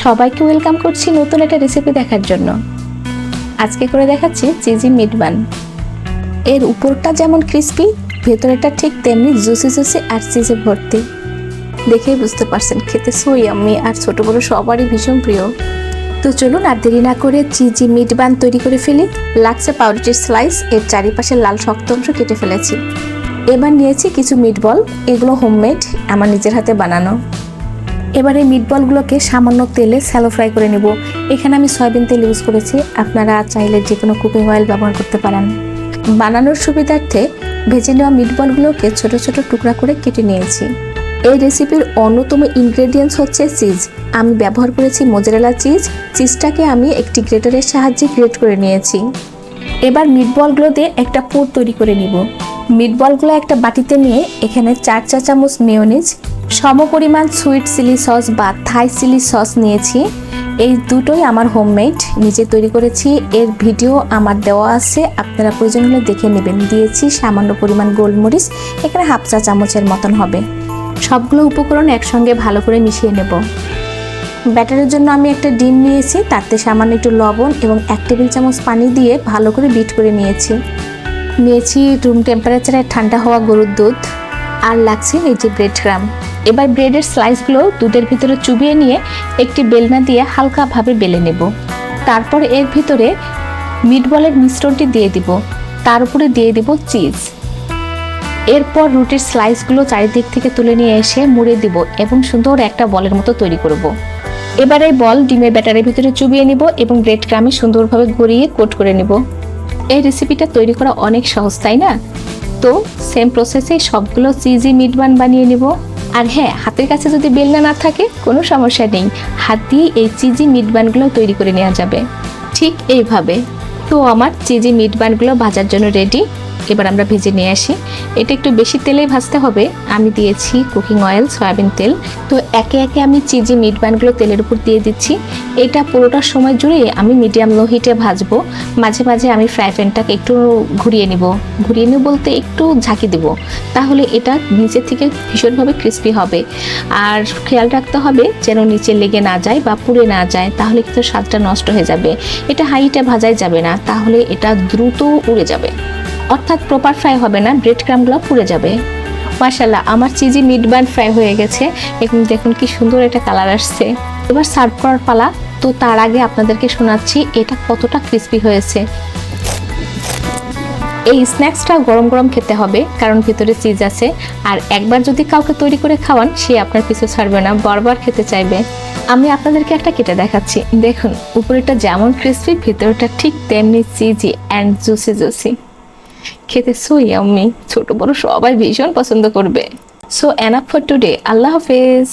সবাইকে ওয়েলকাম করছি নতুন একটা রেসিপি দেখার জন্য। আজকে করে দেখাচ্ছি চিজি মিট বান এর উপরটা যেমন ক্রিস্পি ভেতরেটা ঠিক তেমনি জুসি জুসি আর চিজে ভর্তি। দেখেই বুঝতে পারছেন, খেতে সই আমি আর ছোট বড় সবারই ভীষণ প্রিয়। তো চলুন আর দেরি না করে চিজি মিট বান তৈরি করে ফেলি। লাগছে পাউরুটির স্লাইস এর চারিপাশে লাল শক্ত অংশ কেটে ফেলেছি। এবার নিয়েছি কিছু মিট বল এগুলো হোমমেড আমার নিজের হাতে বানানো। এবার এই মিট সামান্য তেলে স্যালো ফ্রাই করে নেব। এখানে আমি সয়াবিন তেল ইউজ করেছি। আপনারা চাইলে যে কোনো কুকিং অয়েল ব্যবহার করতে পারেন। বানানোর সুবিধার্থে ভেজে নেওয়া মিট বলগুলোকে ছোট ছোট টুকরা করে কেটে নিয়েছি। এই রেসিপির অন্যতম ইনগ্রেডিয়েন্টস হচ্ছে চিজ আমি ব্যবহার করেছি মোজারেলা চিজ চিজটাকে আমি একটি গ্রেটারের সাহায্যে গ্রেট করে নিয়েছি। এবার মিট বলগুলো দিয়ে একটা পুর তৈরি করে নিব। মিট বলগুলো একটা বাটিতে নিয়ে এখানে চার চা চামচ মেয়োনিজ সম পরিমাণ সুইট চিলি সস বা থাই চিলি সস নিয়েছি। এই দুটোই আমার হোমমেড, নিজে তৈরি করেছি। এর ভিডিও আমার দেওয়া আছে, আপনারা প্রয়োজন হলে দেখে নেবেন। দিয়েছি সামান্য পরিমাণ গোলমরিচ, এখানে হাফ চা চামচের মতন হবে। সবগুলো উপকরণ একসঙ্গে ভালো করে মিশিয়ে নেব। ব্যাটারের জন্য আমি একটা ডিম নিয়েছি, তাতে সামান্য একটু লবণ এবং এক টেবিল চামচ পানি দিয়ে ভালো করে বিট করে নিয়েছি। নিয়েছি রুম টেম্পারেচারে ঠান্ডা হওয়া গরুর দুধ আর লাগছে এই যে ব্রেড ক্রাম এবার ব্রেডের স্লাইসগুলো দুধের ভিতরে চুবিয়ে নিয়ে একটি বেলনা দিয়ে হালকাভাবে বেলে নেব। তারপর এর ভিতরে মিটবলের মিশ্রণটি দিয়ে দিব। তার উপরে দিয়ে দিব চিজ এরপর রুটির স্লাইসগুলো চারিদিক থেকে তুলে নিয়ে এসে মুড়ে দিব এবং সুন্দর একটা বলের মতো তৈরি করব। এবার এই বল ডিমের ব্যাটারের ভিতরে চুবিয়ে নিব এবং ব্রেড ক্রামে সুন্দরভাবে গড়িয়ে কোট করে নিব। এই রেসিপিটা তৈরি করা অনেক সহজ, তাই না? তো সেম প্রসেসে সবগুলো চিজি মিটবান বানিয়ে নিব। আর হ্যাঁ হাতের কাছে যদি বেলনা না থাকে, কোনো সমস্যা নেই। হাত দিয়ে এই চিজি মিটবানগুলো তৈরি করে নেওয়া যাবে। ঠিক এইভাবে। তো আমার চিজি মিটবানগুলো ভাজার জন্য রেডি এবার আমরা ভেজে নিয়ে আসি। এটা একটু বেশি তেলেই ভাজতে হবে। আমি দিয়েছি কুকিং অয়েল সয়াবিন তেল। তো একে একে আমি চিজি মিট বানগুলো তেলের উপর দিয়ে দিচ্ছি। এটা পুরোটা সময় জুড়ে আমি মিডিয়াম লো হিটে ভাজবো। মাঝে মাঝে আমি ফ্রাই প্যানটাকে একটু ঘুরিয়ে নিব। ঘুরিয়ে নিব বলতে একটু ঝাঁকি দেব। তাহলে এটা নিচে থেকে ভীষণভাবে ক্রিস্পি হবে। আর খেয়াল রাখতে হবে যেন নিচে লেগে না যায় বা পুড়ে না যায়, তাহলে কিন্তু স্বাদটা নষ্ট হয়ে যাবে। এটা হাইটে ভাজাই যাবে না। তাহলে এটা দ্রুত উড়ে যাবে। অর্থাৎ প্রপার ফ্রাই হবে না ব্রেড ক্রামগুলো পুড়ে যাবে। মাশাল্লাহ আমার চিজি মিট বান ফ্রাই হয়ে গেছে। এখন দেখুন কি সুন্দর একটা কালার আসছে। এবার সার্ভ করার পালা। তো তার আগে আপনাদেরকে শোনাচ্ছি, এটা কতটা ক্রিস্পি হয়েছে। এই স্ন্যাক্সটা গরম গরম খেতে হবে, কারণ ভিতরে চিজ আছে। আর একবার যদি কাউকে তৈরি করে খাওয়ান, সে আপনার পিছু ছাড়বে না, বারবার খেতে চাইবে। আমি আপনাদেরকে একটা কেটে দেখাচ্ছি। দেখুন উপরেটা যেমন ক্রিস্পি ভিতরটা ঠিক তেমনি চিজি অ্যান্ড জুসি জুসি খেতে সো ইয়াম্মি ছোট বড় সবাই ভীষণ পছন্দ করবে। সো এনাফ ফর টুডে আল্লাহ হাফেজ।